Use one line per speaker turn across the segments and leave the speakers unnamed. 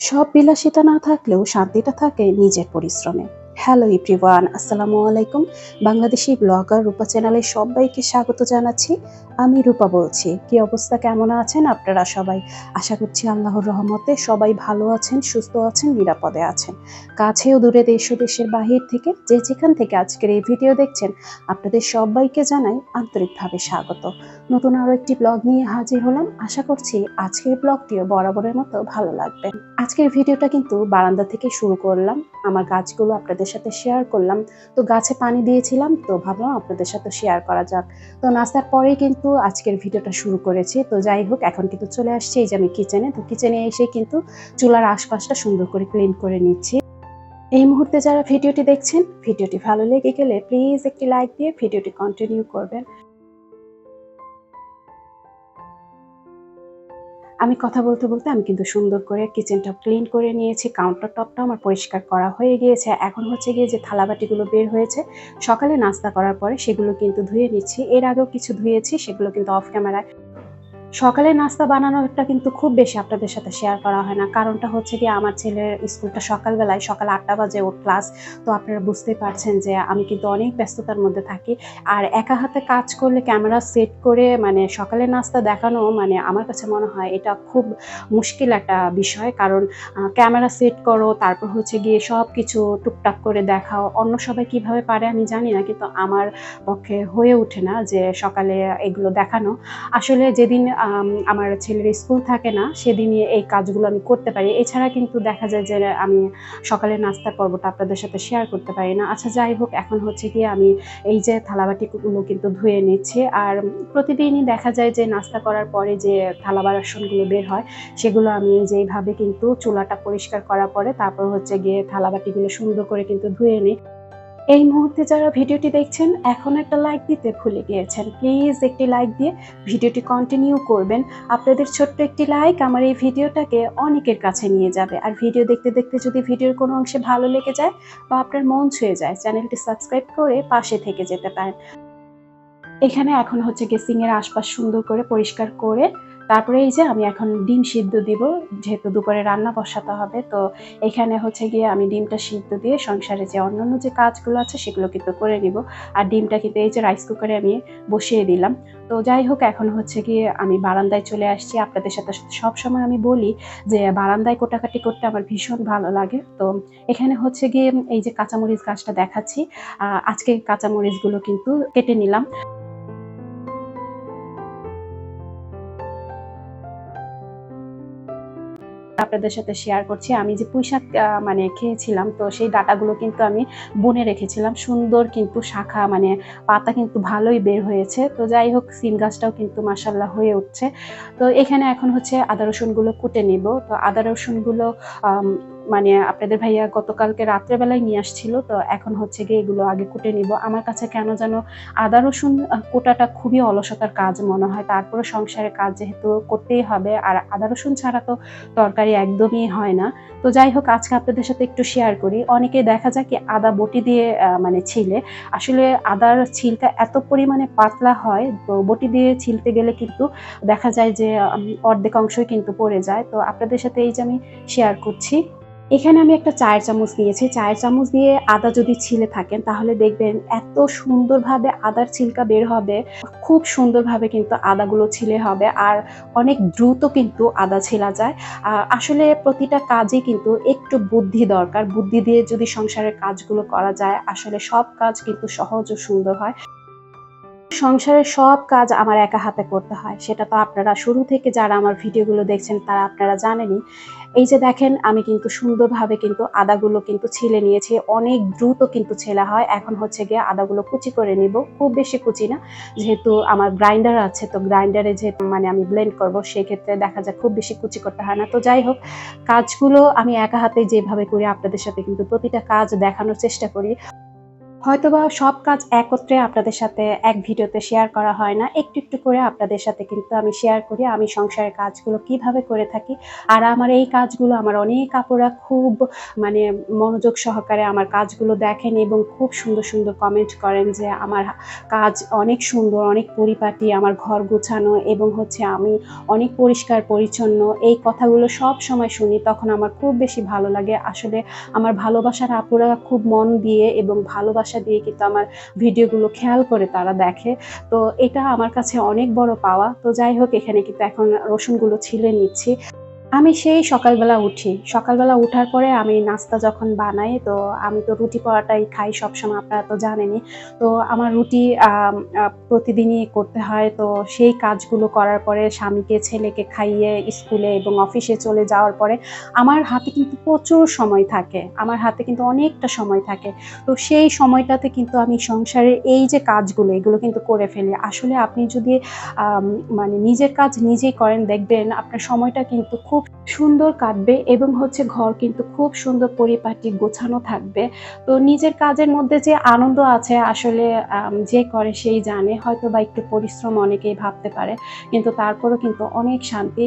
সব বিলাসিতা না থাকলেও শান্তিটা থাকে নিজের পরিশ্রমে। হ্যালো ইপ্রিওয়ান আসসালামু আলাইকুম। বাংলাদেশি ব্লগার রূপা চ্যানেলে সবাইকে স্বাগত জানাচ্ছি। আমি রূপা বলছি। কি অবস্থা, কেমন আছেন আপনারা সবাই? আশা করছি আল্লাহর রহমতে সবাই ভালো আছেন, সুস্থ আছেন, নিরাপদে আছেন। কাছেও দূরে দেশ ও দেশের বাহির থেকে যে যেখান থেকে আজকের এই ভিডিও দেখছেন, আপনাদের সবাইকে জানাই আন্তরিকভাবে স্বাগত। নতুন আরও একটি ব্লগ নিয়ে হাজির হলাম। আশা করছি আজকের ব্লগটিও বরাবরের মতো ভালো লাগবে। আজকের ভিডিওটা কিন্তু বারান্দা থেকে শুরু করলাম। আমার গাছগুলো আপনাদের সাথে শেয়ার করলাম। তো গাছে পানি দিয়েছিলাম, তো ভাবলাম আপনাদের সাথে শেয়ার করা যাক। তো নাস্তার পরেই কিন্তু আজকের ভিডিওটা শুরু করেছি। তো যাই হোক, এখন কিন্তু চলে আসছে এই যে আমি কিচেনে তো কিচেনে এসে কিন্তু চুলার আশপাশটা সুন্দর করে ক্লিন করে নিচ্ছি। এই মুহূর্তে যারা ভিডিওটি দেখছেন, ভিডিওটি ভালো লেগে গেলে প্লিজ একটি লাইক দিয়ে ভিডিওটি কন্টিনিউ করবেন। আমি কথা বলতে বলতে আমি কিন্তু সুন্দর করে কিচেনটা ক্লিন করে নিয়েছি কাউন্টার টপটা আমার পরিষ্কার করা হয়ে গিয়েছে। এখন হচ্ছে গিয়ে যে থালাবাটিগুলো বের হয়েছে, সকালে নাস্তা করার পরে সেগুলো কিন্তু ধুয়ে নিচ্ছি। এর আগেও কিছু ধুয়েছি, সেগুলো কিন্তু অফ ক্যামেরায় সকালে নাস্তা বানানোটা কিন্তু খুব বেশি আপনাদের সাথে শেয়ার করা হয় না। কারণটা হচ্ছে কি, আমার ছেলের স্কুলটা সকালবেলায় সকাল আটটা বাজে ওর ক্লাস তো আপনারা বুঝতেই পারছেন যে আমি কিন্তু অনেক ব্যস্ততার মধ্যে থাকি। আর একা হাতে কাজ করলে ক্যামেরা সেট করে মানে সকালে নাস্তা দেখানো মানে আমার কাছে মনে হয় এটা খুব মুশকিল একটা বিষয়। কারণ ক্যামেরা সেট করো, তারপর হচ্ছে গিয়ে সব কিছু টুকটাক করে দেখাও। অন্য সবাই কীভাবে পারে আমি জানি না, কিন্তু আমার পক্ষে হয়ে ওঠে না যে সকালে এগুলো দেখানো। আসলে যেদিন আমার ছেলের স্কুল থাকে না, সেদিনই এই কাজগুলো আমি করতে পারি। এছাড়া কিন্তু দেখা যায় যে আমি সকালে নাস্তার পর্বটা আপনাদের সাথে শেয়ার করতে পারি না। আচ্ছা যাই হোক, এখন হচ্ছে কি আমি এই যে থালাবাটিগুলো কিন্তু ধুয়ে নিচ্ছি। আর প্রতিদিনই দেখা যায় যে নাস্তা করার পরে যে থালা বাসনগুলো বের হয়, সেগুলো আমি যেইভাবে কিন্তু চুলাটা পরিষ্কার করার পরে তারপর হচ্ছে গিয়ে থালাবাটিগুলো সুন্দর করে কিন্তু ধুয়ে নিই। এই মুহূর্তে যারা ভিডিওটি দেখছেন, এখন একটা লাইক দিতে ভুলে গিয়েছেন। প্লিজ একটি লাইক দিয়ে ভিডিওটি কন্টিনিউ করবেন। আপনাদের ছোট্ট একটি লাইক আমার এই ভিডিওটাকে অনেকের কাছে নিয়ে যাবে। আর ভিডিও দেখতে দেখতে যদি ভিডিওর কোনো অংশে ভালো লেগে যায় বা আপনার মন ছুঁয়ে যায়, চ্যানেলটি সাবস্ক্রাইব করে পাশে থেকে যেতে পারেন। এখানে এখন হচ্ছে গেসিং এর আশপাশ সুন্দর করে পরিষ্কার করে তারপরে এই যে আমি এখন ডিম সিদ্ধ দিব, যেহেতু দুপুরে রান্না বসাতে হবে, তো এখানে হচ্ছে গিয়ে আমি ডিমটা সিদ্ধ দিয়ে সংসারে যে অন্যান্য যে কাজগুলো আছে সেগুলো কিন্তু করে নিব। আর ডিমটা কিন্তু এই যে রাইস কুকারে আমি বসিয়ে দিলাম। তো যাই হোক, এখন হচ্ছে গিয়ে আমি বারান্দায় চলে আসছি। আপনাদের সাথে সব সময় আমি বলি যে বারান্দায় কোটাকাটি করতে আমার ভীষণ ভালো লাগে। তো এখানে হচ্ছে গিয়ে এই যে কাঁচামরিচ গাছটা দেখাচ্ছি। আজকে কাঁচামরিচগুলো কিন্তু কেটে নিলাম। আপনাদের সাথে শেয়ার করছি। আমি যে পুঁইশাক মানে খেয়েছিলাম, তো সেই ডাটাগুলো কিন্তু আমি বনে রেখেছিলাম। সুন্দর কিন্তু শাখা মানে পাতা কিন্তু ভালোই বের হয়েছে। তো যাই হোক, সিম গাছটাও কিন্তু মাসাল্লাহ হয়ে উঠছে। তো এখানে এখন হচ্ছে আদা রসুনগুলো কুটে নিব। তো আদা রসুনগুলো মানে আপনাদের ভাইয়া গতকালকে রাত্রেবেলায় নিয়ে আসছিল, তো এখন হচ্ছে গিয়ে এগুলো আগে কুটে নিব। আমার কাছে কেন যেন আদা, রসুন কোটাটা খুবই অলসতার কাজ মনে হয়। তারপরে সংসারের কাজ যেহেতু করতেই হবে, আর আদা, রসুন ছাড়া তো তরকারি একদমই হয় না। তো যাই হোক, আজকে আপনাদের সাথে একটু শেয়ার করি। অনেকে দেখা যায় কি আদা বটি দিয়ে মানে ছিলে। আসলে আদার ছিলটা এত পরিমাণে পাতলা হয়, তো বটি দিয়ে ছিলতে গেলে কিন্তু দেখা যায় যে অর্ধেক অংশই কিন্তু পড়ে যায়। তো আপনাদের সাথে এই যে আমি শেয়ার করছি। এখানে আমি একটা চায়ের চামচ নিয়েছি। চায়ের চামচ দিয়ে আদা যদি ছিলে থাকেন, তাহলে দেখবেন এত সুন্দরভাবে আদার ছিলকা বের হবে। খুব সুন্দরভাবে কিন্তু আদাগুলো ছিলে হবে আর অনেক দ্রুত কিন্তু আদা ছেলা যায়। আসলে প্রতিটা কাজে কিন্তু একটু বুদ্ধি দরকার। বুদ্ধি দিয়ে যদি সংসারের কাজগুলো করা যায়, আসলে সব কাজ কিন্তু সহজ ও সুন্দর হয়। সংসারের সব কাজ আমার একা হাতে করতে হয়। সেটা তো আপনারা শুরু থেকে যারা আমার ভিডিওগুলো দেখছেন, তারা আপনারা জানেনই। এই যে দেখেন, আমি কিন্তু সুন্দরভাবে কিন্তু আদাগুলো কিন্তু ছিলে নিয়েছি। অনেক দ্রুত কিন্তু ছেলা হয়। এখন হচ্ছে গিয়ে আদাগুলো কুচি করে নিব। খুব বেশি কুচি না। যেহেতু আমার গ্রাইন্ডার আছে, তো গ্রাইন্ডারে যে মানে আমি ব্লেন্ড করব, সেক্ষেত্রে দেখা যায় খুব বেশি কুচি করতে হয় না। তো যাই হোক, কাজগুলো আমি একা হাতে যেভাবে করি, আপনাদের সাথে কিন্তু প্রতিটা কাজ দেখানোর চেষ্টা করি। হয়তোবা সব কাজ একত্রে আপনাদের সাথে এক ভিডিওতে শেয়ার করা হয় না। একটু একটু করে আপনাদের সাথে কিন্তু আমি শেয়ার করি, আমি সংসারের কাজগুলো কীভাবে করে থাকি। আর আমার এই কাজগুলো, আমার অনেক আপুরা খুব মানে মনোযোগ সহকারে আমার কাজগুলো দেখেন এবং খুব সুন্দর সুন্দর কমেন্ট করেন যে, আমার কাজ অনেক সুন্দর, অনেক পরিপাটি, আমার ঘর গোছানো এবং হচ্ছে আমি অনেক পরিষ্কার, পরিচ্ছন্ন। এই কথাগুলো সব সময় শুনি, তখন আমার খুব বেশি ভালো লাগে। আসলে আমার ভালোবাসার আপুরা খুব মন দিয়ে এবং ভালোবাসা দিয়ে কিন্তু আমার ভিডিওগুলো খেয়াল করে তারা দেখে। তো এটা আমার কাছে অনেক বড় পাওয়া। তো যাই হোক, এখানে কিন্তু এখন রসুনগুলো ছিলে নিচ্ছি। আমি সেই সকালবেলা উঠি। সকালবেলা উঠার পরে আমি নাস্তা যখন বানাই, তো আমি তো রুটি পরাটাই খাই সবসময়, আপনারা তো জানেনই। তো আমার রুটি প্রতিদিনই করতে হয়। তো সেই কাজগুলো করার পরে স্বামীকে, ছেলেকে খাইয়ে স্কুলে এবং অফিসে চলে যাওয়ার পরে আমার হাতে কিন্তু প্রচুর সময় থাকে। আমার হাতে কিন্তু অনেকটা সময় থাকে। তো সেই সময়টাতে কিন্তু আমি সংসারের এই যে কাজগুলো, এগুলো কিন্তু করে ফেলি। আসলে আপনি যদি মানে নিজের কাজ নিজেই করেন, দেখবেন আপনার সময়টা কিন্তু খুব সুন্দর কাটবে এবং হচ্ছে ঘর কিন্তু খুব সুন্দর পরিপাটি গোছানো থাকবে। তো নিজের কাজের মধ্যে যে আনন্দ আছে, আসলে যে করে সেই জানে। হয়তো বা একটু পরিশ্রম অনেকেই ভাবতে পারে, কিন্তু তারপরও কিন্তু অনেক শান্তি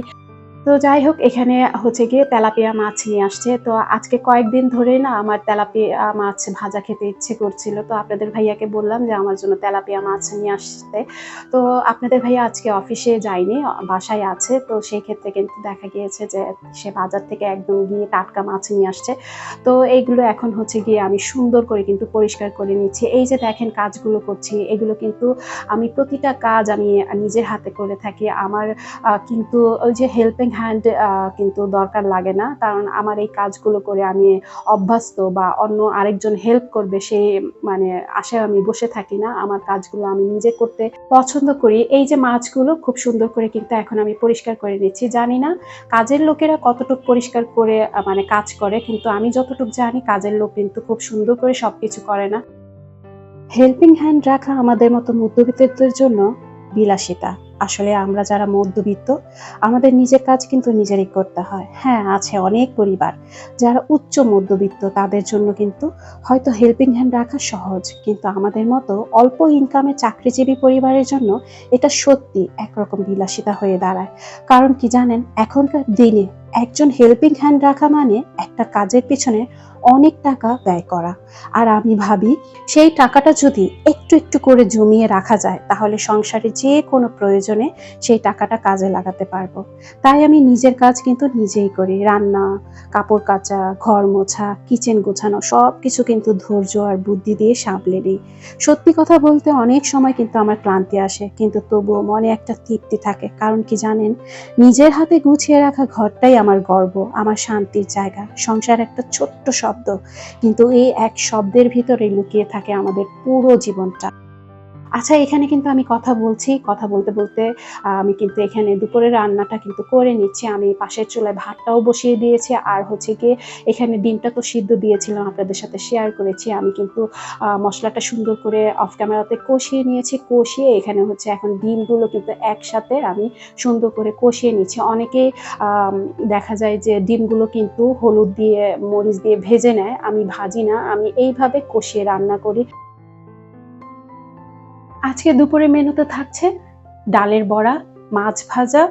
তো যাই হোক এখানে হচ্ছে গিয়ে তেলাপিয়া মাছ নিয়ে আসছে। তো আজকে কয়েকদিন ধরেই না আমার তেলাপিয়া মাছ ভাজা খেতে ইচ্ছে করছিল। তো আপনাদের ভাইয়াকে বললাম যে আমার জন্য তেলাপিয়া মাছ নিয়ে আসতে। তো আপনাদের ভাইয়া আজকে অফিসে যায়নি, বাসায় আছে। তো সেই ক্ষেত্রে কিন্তু দেখা গিয়েছে যে সে বাজার থেকে একদম গিয়ে টাটকা মাছ নিয়ে আসছে। তো এইগুলো এখন হচ্ছে গিয়ে আমি সুন্দর করে কিন্তু পরিষ্কার করে নিচ্ছি। এই যে দেখেন কাজগুলো করছি, এগুলো কিন্তু আমি প্রতিটা কাজ আমি নিজের হাতে করে থাকি। আমার কিন্তু ওই যে হেল্পিং হ্যান্ড কিন্তু দরকার লাগে না। কারণ আমার এই কাজগুলো করে আমি অভ্যস্ত বা অন্য আরেকজন হেল্প করবে, সে মানে আশায় আমি বসে থাকি না। আমার কাজগুলো আমি নিজে করতে পছন্দ করি। এই যে মাছগুলো খুব সুন্দর করে কিন্তু এখন আমি পরিষ্কার করে নিচ্ছি। জানি না কাজের লোকেরা কতটুকু পরিষ্কার করে মানে কাজ করে, কিন্তু আমি যতটুকু জানি কাজের লোক কিন্তু খুব সুন্দর করে সবকিছু করে না। হেল্পিং হ্যান্ড রাখা আমাদের মতো মধ্যবিত্তদের জন্য বিলাসিতা। আসলে আমরা যারা মধ্যবিত্ত, আমাদের নিজের কাজ কিন্তু নিজেরই করতে হয়। হ্যাঁ আছে অনেক পরিবার যারা উচ্চ মধ্যবিত্ত, তাদের জন্য কিন্তু হয়তো হেল্পিং হ্যান্ড রাখা সহজ, কিন্তু আমাদের মতো অল্প ইনকামে চাকরিজীবী পরিবারের জন্য এটা সত্যি একরকম বিলাসিতা হয়ে দাঁড়ায়। কারণ কি জানেন, এখনকার দিনে একজন হেল্পিং হ্যান্ড রাখা মানে একটা কাজের পিছনে অনেক টাকা ব্যয় করা। আর আমি ভাবি, সেই টাকাটা যদি একটু একটু করে জমিয়ে রাখা যায়, তাহলে সংসারে যে কোনো প্রয়োজনে সেই টাকাটা কাজে লাগাতে পারব। তাই আমি নিজের কাজ কিন্তু নিজেই করি। রান্না, কাপড় কাচা, ঘর মোছা, কিচেন গোছানো সব কিছু কিন্তু ধৈর্য আর বুদ্ধি দিয়ে সামলে নিই। সত্যি কথা বলতে অনেক সময় কিন্তু আমার ক্লান্তি আসে, কিন্তু তবুও মনে একটা তৃপ্তি থাকে। কারণ কি জানেন? নিজের হাতে গুছিয়ে রাখা ঘরটাই আমার গর্ব, আমার শান্তির জায়গা। সংসার একটা ছোট্ট শব্দ। কিন্তু এই এক শব্দের ভিতরে লুকিয়ে থাকে আমাদের পুরো জীবনটা। আচ্ছা এখানে কিন্তু আমি কথা বলছি, কথা বলতে বলতে আমি কিন্তু এখানে দুপুরের রান্নাটা কিন্তু করে নিচ্ছি। আমি পাশের চুলায় ভাতটাও বসিয়ে দিয়েছি। আর হচ্ছে গিয়ে এখানে ডিমটা তো সিদ্ধ দিয়েছিলাম, আপনাদের সাথে শেয়ার করেছি। আমি কিন্তু মশলাটা সুন্দর করে অফ ক্যামেরাতে কষিয়ে নিয়েছি। কষিয়ে এখানে হচ্ছে এখন ডিমগুলো কিন্তু একসাথে আমি সুন্দর করে কষিয়ে নিচ্ছি। অনেকেই দেখা যায় যে ডিমগুলো কিন্তু হলুদ দিয়ে, মরিচ দিয়ে ভেজে নেয়। আমি ভাজি না, আমি এইভাবে কষিয়ে রান্না করি। আজকে দুপুরে মেনুতে থাকছে ডালের বড়া মাছ ভাজা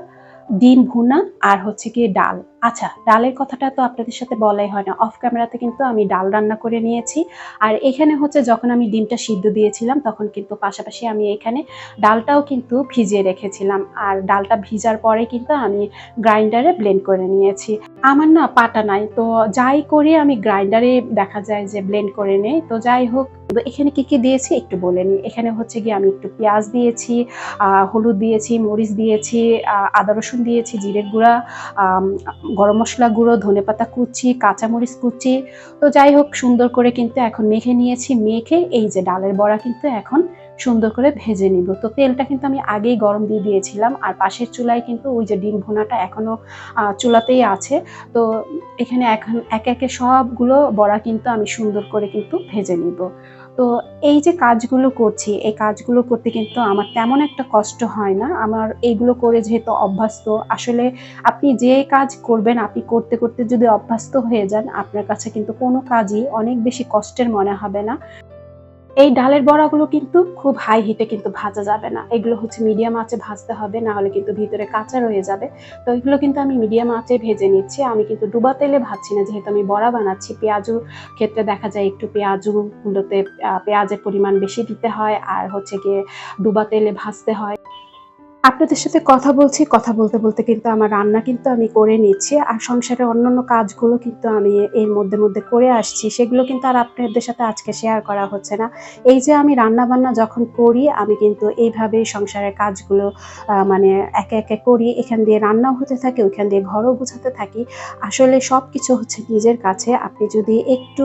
ডিম ভুনা আর হচ্ছে গিয়ে ডাল। আচ্ছা ডালের কথাটা তো আপনাদের সাথে বলাই হয় না। অফ ক্যামেরাতে কিন্তু আমি ডাল রান্না করে নিয়েছি। আর এখানে হচ্ছে যখন আমি ডিমটা সিদ্ধ দিয়েছিলাম, তখন কিন্তু পাশাপাশি আমি এখানে ডালটাও কিন্তু ভিজিয়ে রেখেছিলাম। আর ডালটা ভিজার পরে কিন্তু আমি গ্রাইন্ডারে ব্লেন্ড করে নিয়েছি। আমার না পাটা নাই, তো যাই করে আমি গ্রাইন্ডারে দেখা যায় যে ব্লেন্ড করে নেই। তো যাই হোক এখানে কি কি দিয়েছি একটু বলে নিই। এখানে হচ্ছে গিয়ে আমি একটু পেঁয়াজ দিয়েছি হলুদ দিয়েছি, মরিচ দিয়েছি আদা রসুন দিয়েছি, জিরের গুঁড়া গরম মশলা গুঁড়ো, ধনেপাতা কুচি, কাঁচামরিচ কুচি। তো যাই হোক, সুন্দর করে কিন্তু এখন মেখে নিয়েছি। মেখে এই যে ডালের বড়া কিন্তু এখন সুন্দর করে ভেজে নিব। তো তেলটা কিন্তু আমি আগেই গরম দিয়ে দিয়েছিলাম। আর পাশের চুলায় কিন্তু ওই যে ডিম ভুনাটা এখনও চুলাতেই আছে। তো এখানে এখন একে একে সবগুলো বড়া কিন্তু আমি সুন্দর করে কিন্তু ভেজে নিব। তো এই যে কাজগুলো করছি, এই কাজগুলো করতে কিন্তু আমার তেমন একটা কষ্ট হয় না। আমার এইগুলো করে যেহেতু অভ্যস্ত, আসলে আপনি যে কাজ করবেন, আপনি করতে করতে যদি অভ্যস্ত হয়ে যান, আপনার কাছে কিন্তু কোনো কাজই অনেক বেশি কষ্টের মনে হবে না। এই ডালের বড়াগুলো কিন্তু খুব হাই হিটে কিন্তু ভাজা যাবে না। এগুলো হচ্ছে মিডিয়াম আঁচে ভাজতে হবে, না হলে কিন্তু ভিতরে কাঁচা রয়ে যাবে। তো এগুলো কিন্তু আমি মিডিয়াম আঁচে ভেজে নিচ্ছি। আমি কিন্তু ডুবা তেলে ভাজছি না, যেহেতু আমি বড়া বানাচ্ছি। পেঁয়াজু ক্ষেত্রে দেখা যায় একটু পেঁয়াজুগুলোতে গুলোতে পেঁয়াজের পরিমাণ বেশি দিতে হয়, আর হচ্ছে গিয়ে ডুবা তেলে ভাজতে হয়। আপনাদের সাথে কথা বলছি, কথা বলতে বলতে কিন্তু আমার রান্না কিন্তু আমি করে নিচ্ছি আর সংসারের অন্যান্য কাজগুলো কিন্তু আমি এর মধ্যে মধ্যে করে আসছি। সেগুলো কিন্তু আর আপনাদের সাথে আজকে শেয়ার করা হচ্ছে না। এই যে আমি রান্না বান্না যখন করি, আমি কিন্তু এইভাবে সংসারের কাজগুলো মানে একে একে করি। এখান দিয়ে রান্নাও হতে থাকে, ওইখান দিয়ে ঘরও গুছাতে থাকি। আসলে সব কিছু হচ্ছে নিজের কাছে। আপনি যদি একটু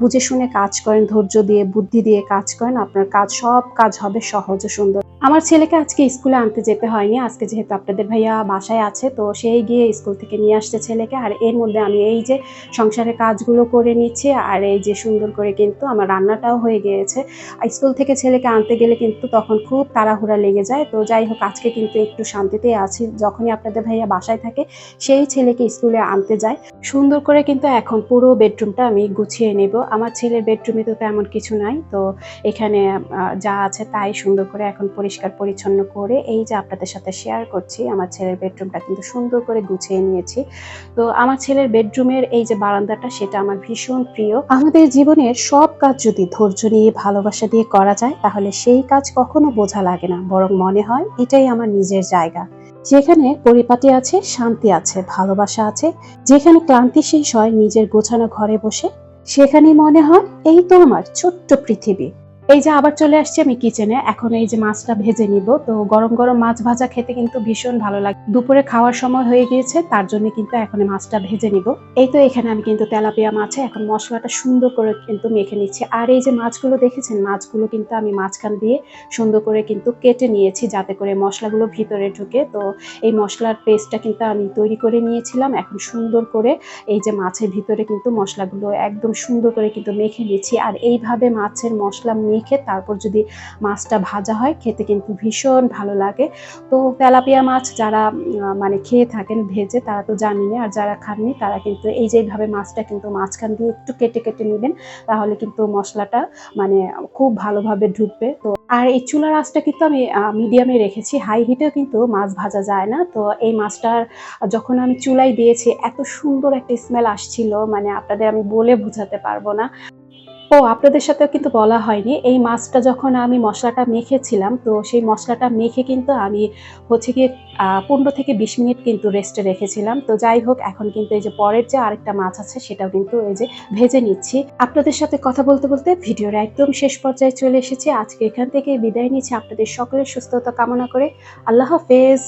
বুঝে শুনে কাজ করেন, ধৈর্য দিয়ে, বুদ্ধি দিয়ে কাজ করেন, আপনার কাজ, সব কাজ হবে সহজ ও সুন্দর। আমার ছেলেকে আজকে স্কুলে আনতে যেতে হয়নি। আজকে যেহেতু আপনাদের ভাইয়া বাসায় আছে, তো সেই গিয়ে স্কুল থেকে নিয়ে আসছে ছেলেকে। আর এর মধ্যে আমি এই যে সংসারের কাজগুলো করে নিচ্ছি, আর এই যে সুন্দর করে কিন্তু আমার রান্নাটাও হয়ে গিয়েছে। স্কুল থেকে ছেলেকে আনতে গেলে কিন্তু তখন খুব তাড়াহুড়া লেগে যায়। তো যাই হোক, আজকে কিন্তু একটু শান্তিতেই আছি। যখনই আপনাদের ভাইয়া বাসায় থাকে, সেই ছেলেকে স্কুলে আনতে যায়। সুন্দর করে কিন্তু এখন পুরো বেডরুমটা আমি গুছিয়ে নেব। আমার ছেলের বেডরুমে তো তেমন কিছু নাই। তো এখানে যা আছে তাই সুন্দর করে এখন পরিষ্কার পরিচ্ছন্ন করে এই যে আপনাদের সাথে শেয়ার করছি, আমার ছেলের বেডরুমটা কিন্তু সুন্দর করে গুছিয়ে নিয়েছি। তো আমার ছেলের বেডরুমের এই যে বারান্দাটা, সেটা আমার ভীষণ প্রিয়। আমাদের জীবনের সব কাজ যদি ধৈর্য নিয়ে, ভালোবাসা দিয়ে করা যায়, তাহলে সেই কাজ কখনো বোঝা লাগে না, বরং মনে হয় এটাই আমার নিজের জায়গা। যেখানে পরিপাটি আছে, শান্তি আছে, ভালোবাসা আছে, যেখানে ক্লান্তি শেষ হয়, নিজের গোছানো ঘরে বসে, সেখানেই মনে হয় এই তো আমার ছোট্ট পৃথিবী। এই যে আবার চলে আসছি আমি কিচেনে এখন এই যে মাছটা ভেজে নিব। তো গরম গরম মাছ ভাজা খেতে কিন্তু ভীষণ ভালো লাগে। দুপুরে খাওয়ার সময় হয়ে গিয়েছে, তার জন্য কিন্তু এখন মাছটা ভেজে নিব। এই তো এখানে আমি কিন্তু তেলাপিয়া মাছে এখন মশলাটা সুন্দর করে কিন্তু মেখে নিচ্ছি। আর এই যে মাছগুলো দেখেছেন, মাছগুলো কিন্তু আমি মাঝখান দিয়ে সুন্দর করে কিন্তু কেটে নিয়েছি যাতে করে মশলাগুলো ভিতরে ঢুকে। তো এই মশলার পেস্টটা কিন্তু আমি তৈরি করে নিয়েছিলাম। এখন সুন্দর করে এই যে মাছের ভিতরে কিন্তু মশলাগুলো একদম সুন্দর করে কিন্তু মেখে নিচ্ছি। আর এইভাবে মাছের মশলা মেখে তারপর যদি মাছটা ভাজা হয়, খেতে কিন্তু ভীষণ ভালো লাগে। তো তেলাপিয়া মাছ যারা মানে খেয়ে থাকেন ভেজে, তারা তো জানেনই, আর যারা খাননি তারা কিন্তু এই যে এইভাবে মাছটা কিন্তু মাঝখান দিয়ে একটু কেটে কেটে নেবেন, তাহলে কিন্তু মশলাটা মানে খুব ভালোভাবে ঢুকবে। তো আর এই চুলার আঁচটা কিন্তু আমি মিডিয়ামে রেখেছি, হাই হিটেও কিন্তু মাছ ভাজা যায় না। তো এই মাছটার, যখন আমি চুলাই দিয়েছি, এত সুন্দর একটা স্মেল আসছিল মানে আপনাদের আমি বলে বোঝাতে পারব না। ও, আপনাদের সাথেও কিন্তু বলা হয়নি। এই মাছটা যখন আমি মশলাটা মেখেছিলাম, তো সেই মশলাটা মেখে কিন্তু আমি হচ্ছে গিয়ে পনেরো থেকে বিশ মিনিট কিন্তু রেস্টে রেখেছিলাম। তো যাই হোক, এখন কিন্তু এই যে পরের যে আরেকটা মাছ আছে, সেটাও কিন্তু এই যে ভেজে নিচ্ছি। আপনাদের সাথে কথা বলতে বলতে ভিডিওর একদম শেষ পর্যায়ে চলে এসেছি। আজকে এখান থেকে বিদায় নিচ্ছি। আপনাদের সকলের সুস্থতা কামনা করে। আল্লাহ হাফেজ।